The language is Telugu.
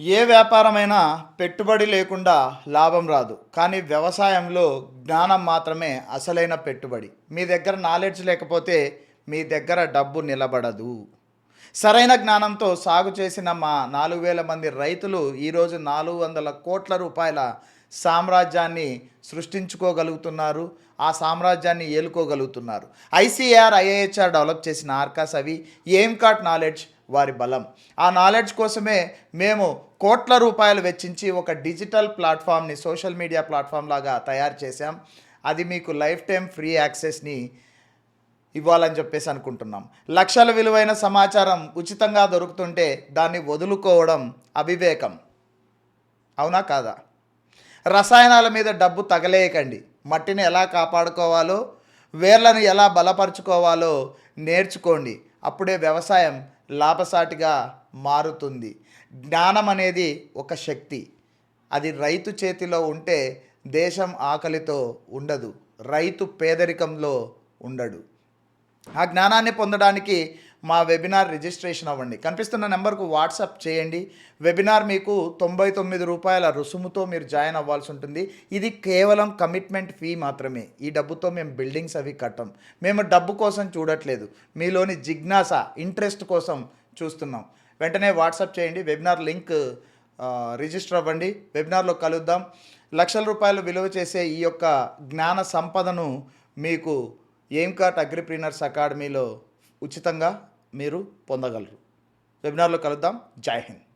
ఏ వ్యాపారమైనా పెట్టుబడి లేకుండా లాభం రాదు. కానీ వ్యవసాయంలో జ్ఞానం మాత్రమే అసలైన పెట్టుబడి. మీ దగ్గర నాలెడ్జ్ లేకపోతే మీ దగ్గర డబ్బు నిలబడదు. సరైన జ్ఞానంతో సాగు చేసిన మా నాలుగు వేల మంది రైతులు ఈరోజు నాలుగు వందల కోట్ల రూపాయల సామ్రాజ్యాన్ని సృష్టించుకోగలుగుతున్నారు ఆ సామ్రాజ్యాన్ని ఏలుకోగలుగుతున్నారు. ఐసీఆర్ ఐఏహెచ్ఆర్ డెవలప్ చేసిన ఆర్కాస్ అవి. ఏం కాట్ నాలెడ్జ్ వారి బలం. ఆ నాలెడ్జ్ కోసమే మేము కోట్ల రూపాయలు వెచ్చించి ఒక డిజిటల్ ప్లాట్ఫామ్ని సోషల్ మీడియా ప్లాట్ఫామ్ లాగా తయారు చేశాం. అది మీకు లైఫ్ టైం ఫ్రీ యాక్సెస్ని ఇవ్వాలని చెప్పేసి అనుకుంటున్నాం. లక్షల విలువైన సమాచారం ఉచితంగా దొరుకుతుంటే దాన్ని వదులుకోవడం అవివేకం. అవునా కాదా? రసాయనాల మీద డబ్బు తగలేయకండి. మట్టిని ఎలా కాపాడుకోవాలో వేర్లను ఎలా బలపరుచుకోవాలో నేర్చుకోండి. అప్పుడే వ్యవసాయం లాభసాటిగా మారుతుంది. జ్ఞానం అనేది ఒక శక్తి. అది రైతు చేతిలో ఉంటే దేశం ఆకలితో ఉండదు. రైతు పేదరికంలో ఉండడు. ఆ జ్ఞానాన్ని పొందడానికి మా వెబినార్ రిజిస్ట్రేషన్ అవ్వండి. కనిపిస్తున్న నెంబర్కు వాట్సాప్ చేయండి. వెబినార్ మీకు తొంభై తొమ్మిది రూపాయల రుసుముతో మీరు జాయిన్ అవ్వాల్సి ఉంటుంది. ఇది కేవలం కమిట్మెంట్ ఫీ మాత్రమే. ఈ డబ్బుతో మేము బిల్డింగ్స్ అవి కట్టం. మేము డబ్బు కోసం చూడట్లేదు. మీలోని జిజ్ఞాస ఇంట్రెస్ట్ కోసం చూస్తున్నాం. వెంటనే వాట్సాప్ చేయండి. వెబినార్ లింక్ రిజిస్టర్ అవ్వండి. వెబినార్లో కలుద్దాం. లక్షల రూపాయలు విలువ చేసే ఈ యొక్క జ్ఞాన సంపదను మీకు ఏంకాట్ అగ్రిప్రీనర్స్ అకాడమీలో ఉచితంగా మీరు పొందగలరు. వెబినార్లో కలుద్దాం. జై హింద్.